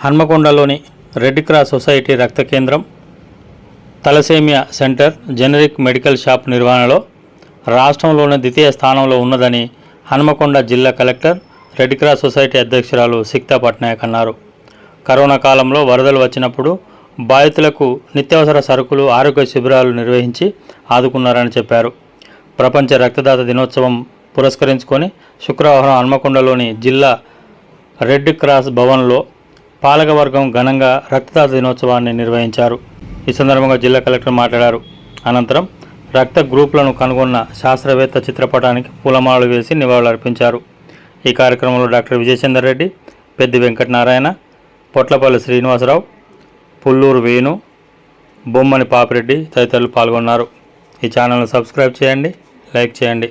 హన్మకొండలోని red cross society రక్త కేంద్రం thalassemia centre generic medical shop నిర్వహణలో రాష్ట్రంలోనే ద్వితీయ స్థానంలో ఉన్నదని హన్మకొండ జిల్లా కలెక్టర్ రెడ్ క్రాస్ సొసైటీ అధ్యక్షురాలు సిక్తా పట్నాయక్ అన్నారు. కరోనా కాలంలో వరదలు వచ్చినప్పుడు బాధితులకు నిత్యావసర సరుకులు ఆరోగ్య శిబిరాలు నిర్వహించి ఆదుకున్నారని చెప్పారు. ప్రపంచ రక్తదాత దినోత్సవం పురస్కరించుకొని శుక్రవారం హన్మకొండలోని జిల్లా రెడ్ క్రాస్ భవన్లో పాలకవర్గం ఘనంగా రక్తదాత దినోత్సవాన్ని నిర్వహించారు. ఈ సందర్భంగా జిల్లా కలెక్టర్ మాట్లాడారు. అనంతరం రక్త గ్రూపులను కనుగొన్న శాస్త్రవేత్త చిత్రపటానికి పూలమాలలు వేసి నివాళులర్పించారు. ఈ కార్యక్రమంలో డాక్టర్ విజయచందర్ రెడ్డి పెద్ది వెంకటనారాయణ పొట్లపల్లి శ్రీనివాసరావు పుల్లూరు వేణు బొమ్మని పాపిరెడ్డి తదితరులు పాల్గొన్నారు. ఈ ఛానల్ను సబ్స్క్రైబ్ చేయండి లైక్ చేయండి.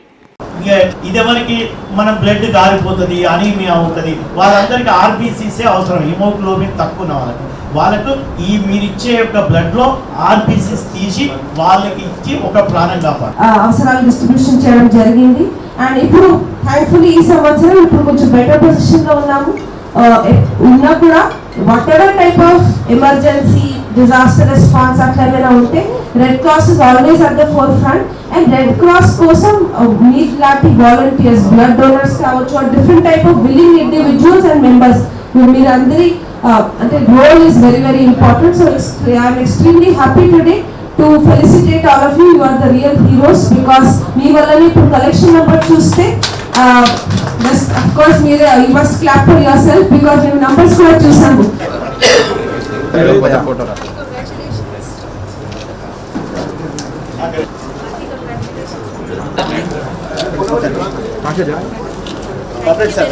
ఇదివరకు మన బ్లడ్ గారిపోతుంది అనీమియా అవుతుంది. వాళ్ళందరికీ ఆర్బీసీసే అవసరం హిమోగ్లోబిన్ తక్కువ ఉన్న వాళ్ళకి. వాళ్ళకు ఈ మీరు ఇచ్చే యొక్క బ్లడ్లో ఆర్బీసీస్ తీసి వాళ్ళకి ఇచ్చి ఒక ప్రాణం కాపాడు. అవసరాలు డిస్ట్రిబ్యూషన్ చేయడం జరిగింది. అండ్ ఇప్పుడు థ్యాంక్ఫుల్లీ ఈ సంవత్సరం ఇప్పుడు కొంచెం బెటర్ పొజిషన్లో ఉన్నాము. ఉన్నా కూడా whatever type of emergency disaster response అట్లా ఏమైనా ఉంటే red cross is always at the forefront and red cross కోసం మీ లాంటి వాలంటీర్స్ బ్లడ్ డోనర్స్ కావచ్చు different type of willing individuals and members మీరందరి అంటే role is very very important so I'm extremely happy today to felicitate all of you you are the real heroes because మీ వల్లనే ఇప్పుడు collection number చూస్తే course మీరు you must clap for yourself because మేము numbers కూడా చూసాము. Perfect sir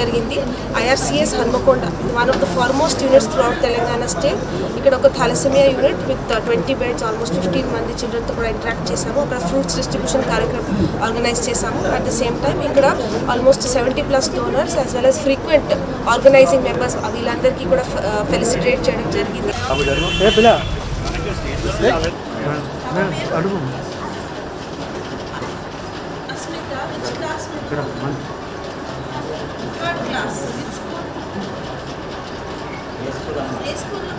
జరిగింది. IRCS Hanamkonda one of the foremost units throughout Telangana state ఇక్కడ ఒక thalassemia unit with twenty beds almost fifteen మంది చిల్డ్రన్తో కూడా ఇంటరాక్ట్ చేశాము. అక్కడ ఫ్రూట్స్ డిస్ట్రిబ్యూషన్ కార్యక్రమం ఆర్గనైజ్ చేశాము. అట్ ద సేమ్ టైం ఇక్కడ almost seventy plus donors as well as frequent organising members వీళ్ళందరికీ కూడా ఫెలిసిటేట్ చేయడం జరిగింది. third class. Which school? Yes, school.